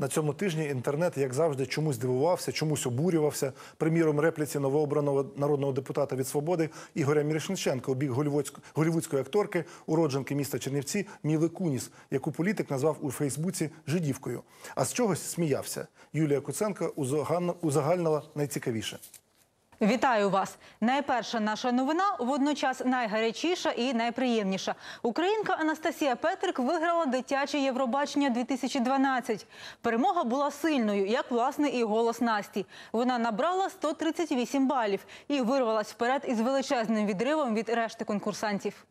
На цьому тижні інтернет, як завжди, чомусь дивувався, чомусь обурювався. Приміром, репліці новообраного народного депутата від свободи Ігоря Мірошниченка у бік голівудської, акторки, уродженки міста Чернівці Міли Куніс, яку політик назвав у Фейсбуці жидівкою. А з чогось сміявся. Юлія узагальна- узагальнила найцікавіше. Вітаю вас! Найперша наша новина водночас найгарячіша і найприємніша. Українка Анастасія Петрик виграла дитяче Євробачення 2012. Перемога була сильною, як власне і голос Насті. Вона набрала 138 балів і вирвалась вперед із величезним відривом від решти конкурсантів.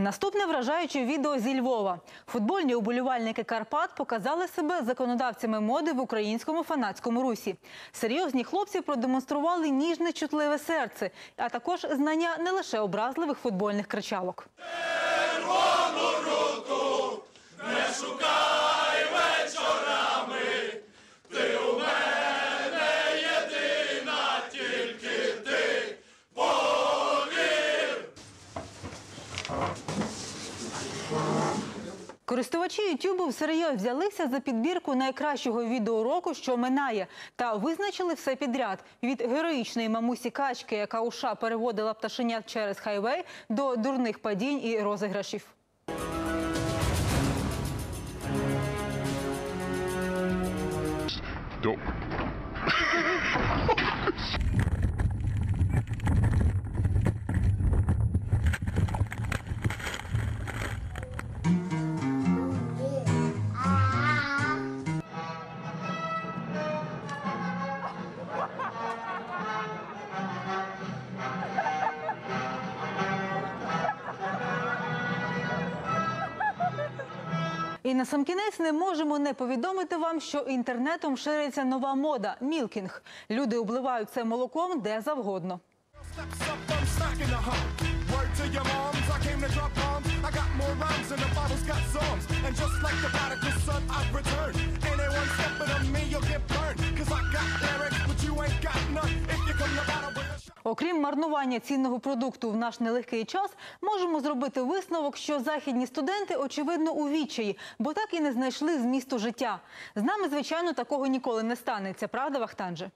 Наступне вражаюче відео зі Львова. Футбольні уболівальники Карпат показали себе законодавцями моди в українському фанатському русі. Серйозні хлопці продемонстрували ніжне чутливе серце, а також знання не лише образливих футбольних кричалок. Користувачі Ютубу всерйоз взялися за підбірку найкращого відео року, що минає, та визначили все підряд від героїчної мамусі качки, яка уша переводила пташенят через хайвей, до дурних падінь і розіграшів. Dope. І на сам кінець не можемо не повідомити вам, що інтернетом шириться нова мода мілкінг. Люди обливають це молоком де завгодно. And Окрім марнування цінного продукту в наш нелегкий час, можемо зробити висновок, що західні студенти очевидно у відчаї, бо так і не знайшли змісту життя. З нами, звичайно, такого ніколи не станеться. Правда, Вахтанже?